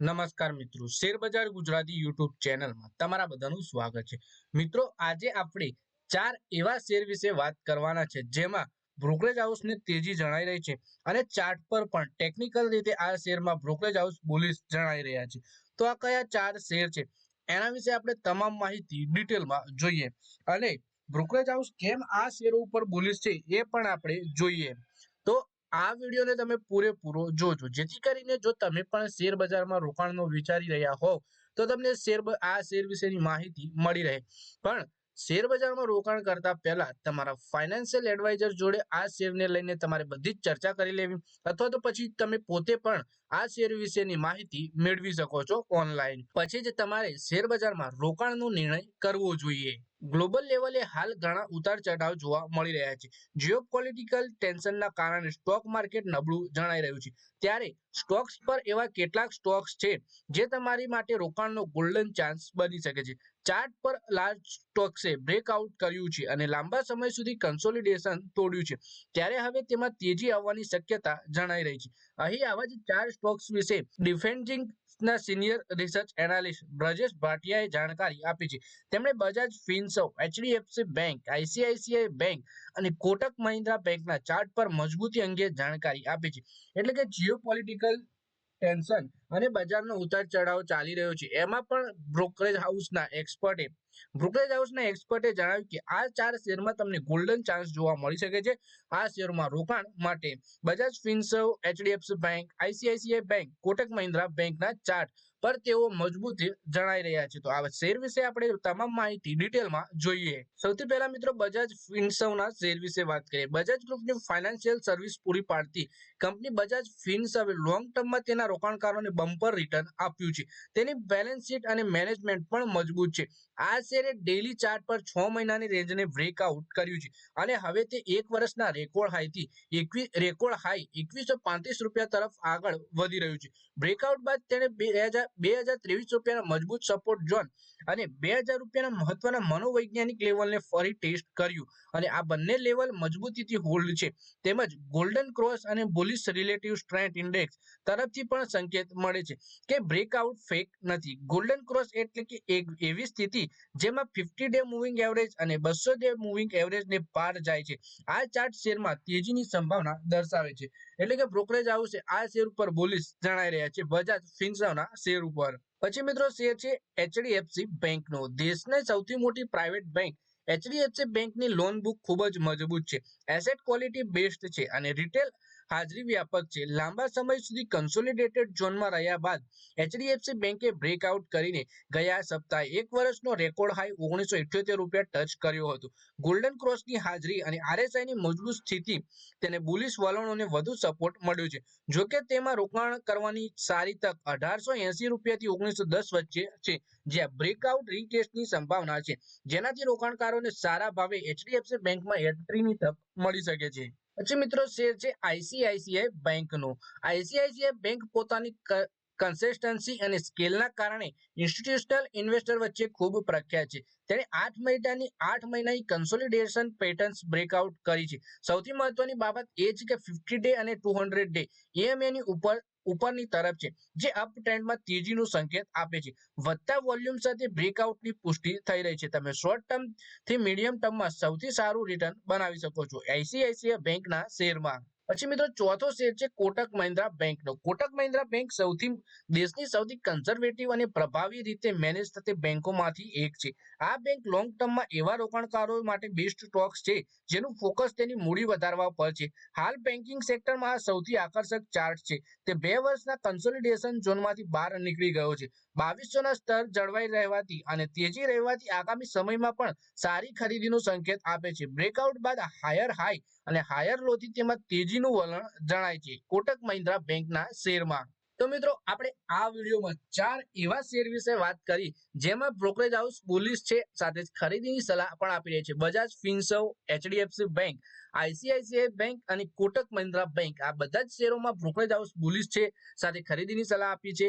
નમસ્કાર મિત્રો, શેરબજાર ગુજરાતી યુટ્યુબ ચેનલમાં તમારા બધાનું સ્વાગત છે. મિત્રો, આજે આપણે ચાર એવા શેર વિશે વાત કરવાના છે, જેમાં બ્રોકરેજ હાઉસને તેજી જણાઈ રહી છે અને ચાર્ટ પર પણ ટેકનિકલ રીતે આ શેરમાં બ્રોકરેજ હાઉસ બુલિશ જણાઈ રહ્યા છે. તો આ કયા ચાર શેર છે? એના વિશે આપણે તમામ માહિતી ડિટેલમાં જોઈએ. અને બ્રોકરેજ હાઉસ કેમ આ શેરો ઉપર બુલિશ છે એ પણ આપણે જોઈએ. તો આ વિડીયોને તમે પૂરેપૂરો જોજો. જેથી કરીને જો તમે પણ શેર બજારમાં રોકાણનો વિચારી રહ્યા હોવ, તો તમને શેર આ શેર વિશેની માહિતી મળી રહે. પણ શેર બજારમાં રોકાણ કરતા પહેલા તમારા ફાઇનાન્શિયલ એડવાઇઝર જોડે આ શેરને લઈને તમારે બધી જ ચર્ચા કરી લેવી, અથવા તો પછી તમે પોતે પણ આ શેર વિશેની માહિતી મેળવી શકો છો ઓનલાઈન. પછી જ તમારે શેર બજારમાં રોકાણનો નિર્ણય કરવો જોઈએ. ગ્લોબલ લેવલે હાલ ઘણા ઉતાર ચઢાવ જોવા મળી રહ્યા છે. જીઓપોલિટિકલ ટેન્શનના કારણે સ્ટોક માર્કેટ નબળું જણાઈ રહ્યું છે. ત્યારે સ્ટોક્સ પર એવા કેટલાક સ્ટોક્સ છે જે તમારી માટે રોકાણનો ગોલ્ડન ચાન્સ બની શકે છે. ચાર્ટ પર લાર્જ સ્ટોક્સે બ્રેકઆઉટ કર્યું છે અને લાંબા સમય સુધી કન્સોલિડેશન તોડ્યું છે. ત્યારે હવે તેમાં તેજી આવવાની શક્યતા જણાઈ રહી છે. અહીં આવા જ ચાર સ્ટોક્સ વિશે ડિફેન્ડિંગ ના સિનિયર રિસર્ચ એનાલિસ્ટ બ્રજેશ ભાટિયાએ જાણકારી આપી છે. તેમણે Bajaj Finserv HDFC bank, ICICI bank અને કોટક મહિન્દ્રા બેંકના ચાર્ટ પર મજબૂતી અંગે જાણકારી આપી છે. એટલે કે જીઓપોલિટિકલ ટેન્શન અને બજારનો ઉતાર ચઢાવ ચાલી રહ્યો છે. એમાં પણ બ્રોકરેજ હાઉસના એક્સપર્ટે, બ્રોકરેજ હાઉસના એક્સપર્ટે જણાવ્યું કે આ ચાર શેરમાં તમને ગોલ્ડન ચાન્સ જોવા મળી શકે છે. આ શેરમાં રોકાણ માટે Bajaj Finserv, HDFC bank, ICICI bank, Kotak Mahindra બેંકના ચાર્ટ પર તેઓ મજબૂત જણાઈ રહ્યા છે. તો આ શેર વિશે આપણે તમામ માહિતી ડિટેલમાં જોઈએ. સૌથી પહેલા મિત્રો બજાજ ફિનસર્વના શેર વિશે વાત કરીએ. બજાજ ગ્રુપની ફાઇનાન્શિયલ સર્વિસ પૂરી પાડતી કંપની બજાજ ફિનસર્વે લોંગ ટર્મમાં તેના રોકાણકારોને બમ્પર રિટર્ન આપ્યું છે. તેની બેલેન્સ શીટ અને મેનેજમેન્ટ પણ મજબૂત છે. આ શેરે ડેલી ચાર્ટ પર છ મહિનાની રેન્જને બ્રેકઆઉટ કર્યું છે. અને હવે તે એક વર્ષના રેકોર્ડ હાઈથી એકવીસ રેકોર્ડ હાઈ એકવીસો પાંત્રીસ રૂપિયા તરફ આગળ વધી રહ્યું છે. બ્રેકઆઉટ બાદ તેણે બે હજાર બે હજાર ત્રેવીસ રૂપિયાના મજબૂત સપોર્ટ ઝોન અને બે હજાર રૂપિયાના મહત્વના મનોવૈજ્ઞાનિક લેવલને ફરી ટેસ્ટ કર્યું. અને આ બંને લેવલ મજબૂતીથી હોલ્ડ છે. તેમજ ગોલ્ડન ક્રોસ અને બુલિશ રિલેટિવ સ્ટ્રેન્થ ઇન્ડેક્સ તરફથી પણ સંકેત મળે છે કે બ્રેકઆઉટ ફેક નથી. ગોલ્ડન ક્રોસ એટલે કે એક એવી સ્થિતિ જેમાં ફિફ્ટી ડે મૂવિંગ એવરેજ અને બસો ડે મૂવિંગ એવરેજને પાર જાય છે. આ ચાર્ટ શેરમાં તેજીની સંભાવના દર્શાવે છે. એટલે કે બ્રોકરેજ હાઉસે આ શેર ઉપર બોલિશ જણાઈ રહ્યા છે. બજાજ ફિન્સર્વના શેર ઉપર. પછી મિત્રો શેર છે એચડીએફસી બેંકનો દેશની સૌથી મોટી પ્રાઇવેટ બેંક એચડીએફસી બેંકની લોન બુક ખૂબ જ મજબૂત છે. એસેટ ક્વોલિટી બેસ્ટ છે અને રિટેલ હાજરી વ્યાપક છે. લાંબા સમય સુધી કન્સોલિડેટેડ ઝોનમાં રહ્યા બાદ એચડીએફસી બેંકે બ્રેકઆઉટ કરીને ગયા સપ્તાહે એક વર્ષનો રેકોર્ડ હાઈ ઓગણીસો ઇઠ્યોતેર રૂપિયા ટચ કર્યો હતો. ગોલ્ડન ક્રોસની હાજરી અને આરએસઆઈની મજબૂત સ્થિતિ તેને બુલિશ વલણોને વધુ સપોર્ટ મળ્યો છે. જોકે તેમાં રોકાણ કરવાની સારી તક અઢારસો એસી રૂપિયાથી ઓગણીસો દસ વચ્ચે છે, જ્યાં બ્રેકઆઉટ રીટેસ્ટની સંભાવના છે. જેનાથી રોકાણકારોને સારા ભાવે એચડીએફસી બેંકમાં એન્ટ્રીની તક મળી શકે છે. પછી મિત્રો શેર છે આઈસીઆઈસીઆઈ બેંકનું. આઈસીઆઈસીઆઈ બેંક પોતાની કન્સિસ્ટન્સી અને સ્કેલના કારણે ઇન્સ્ટિટ્યુશનલ ઇન્વેસ્ટર વચ્ચે ખૂબ પ્રખ્યાત છે. તેણે આઠ મહિનાની આઠ મહિનાની કન્સોલિડેશન પેટર્ન્સ બ્રેકઆઉટ કરી છે. સૌથી મહત્વની બાબત એ છે કે ફિફ્ટી ડે અને ટુ હંડ્રેડ ડે એએમએની ઉપર ઉપરની તરફ છે. જે અપ ટ્રેન્ડમાં તેજીનો સંકેત આપે છે. વધતા વોલ્યુમ સાથે બ્રેકઆઉટની પુષ્ટિ થઈ રહી છે. તમે શોર્ટ ટર્મથી મીડિયમ ટર્મમાં સૌથી સારું રિટર્ન બનાવી શકો છો. આઈસીઆઈસીઆઈ બેંકના શેરમાં. પછી મિત્રો ચોથો શેર છે કોટક મહિન્દ્રા બેંકનો. કોટક મહિન્દ્રા બેંક સૌથી દેશની સૌથી કન્ઝર્વેટિવ અને પ્રભાવી રીતે મેનેજ થતી બેંકોમાંથી એક છે. આ બેંક લોંગ ટર્મમાં એવા રોકાણકારો માટે બેસ્ટ સ્ટોક્સ છે, જેનું ફોકસ તેની મૂડી વધારવા પર છે. હાલ બેન્કિંગ સેક્ટરમાં આ સૌથી આકર્ષક ચાર્ટ છે. તે બે વર્ષના કન્સોલિડેશન ઝોનમાંથી બહાર નીકળી ગયો છે. બાવીસોના સ્તર જળવાઈ રહેવાથી અને તેજી રહેવાથી આગામી સમયમાં પણ સારી ખરીદીનો સંકેત આપે છે. બ્રેકઆઉટ બાદ હાયર હાઈ અને હાયર લોથી તેમાં તેજીનું વલણ જણાય છે. કોટક મહિન્દ્રા બેંકના શેરમાં તો મિત્રો, આપણે આ વિડીયોમાં ચાર એવા શેર વિશે વાત કરી, જેમાં બ્રોકરેજ હાઉસ પોલીસ છે, સાથે ખરીદીની સલાહ પણ આપી રહી છે. Bajaj Finserv HDFC bank ICICI bank અને કોટક મહિન્દ્રા બેંક આ બધા જ શેરોમાં બ્રોકરેજ હાઉસ પોલીસ છે, સાથે ખરીદીની સલાહ આપી છે.